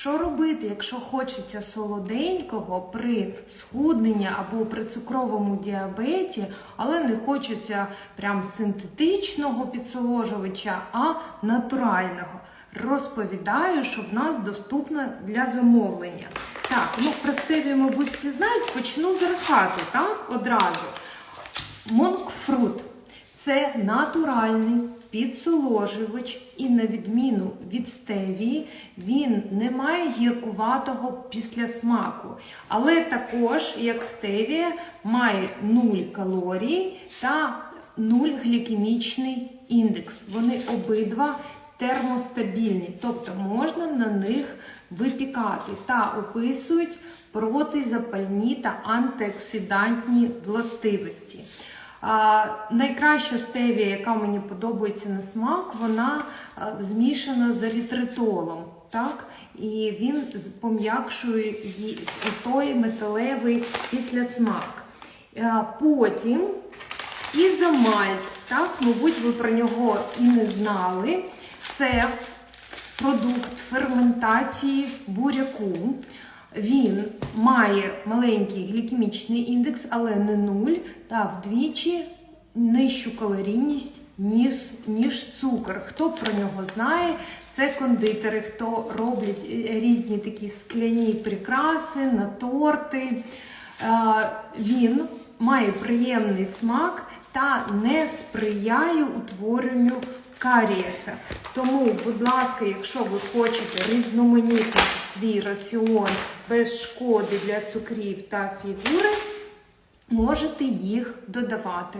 Що робити, якщо хочеться солоденького при схудненні або при цукровому діабеті, але не хочеться прям синтетичного підсоложувача, а натурального? Розповідаю, що в нас доступно для замовлення. Так, ну про стевію, мабуть, всі знають, почну з архату, так, одразу. Монкфрут це натуральний підсоложувач, і на відміну від стевії, він не має гіркуватого післясмаку. Але також, як стевія, має 0 калорій та 0 глікемічний індекс. Вони обидва термостабільні, тобто можна на них випікати та описують протизапальні та антиоксидантні властивості. Найкраща стевія, яка мені подобається на смак, вона змішана з ерітритолом. Так? І він пом'якшує той металевий післясмак. Потім ізомальт, так, мабуть, ви про нього і не знали. Це продукт ферментації буряку. Він має маленький глікемічний індекс, але не нуль, та вдвічі нижчу калорійність, ніж, ніж цукор. Хто про нього знає, це кондитери, хто роблять е, різні такі скляні прикраси на торти. Е, Він має приємний смак та не сприяє утворенню карієса. Тому, будь ласка, якщо ви хочете різноманітнити свій раціон без шкоди для цукрів та фігури, можете їх додавати.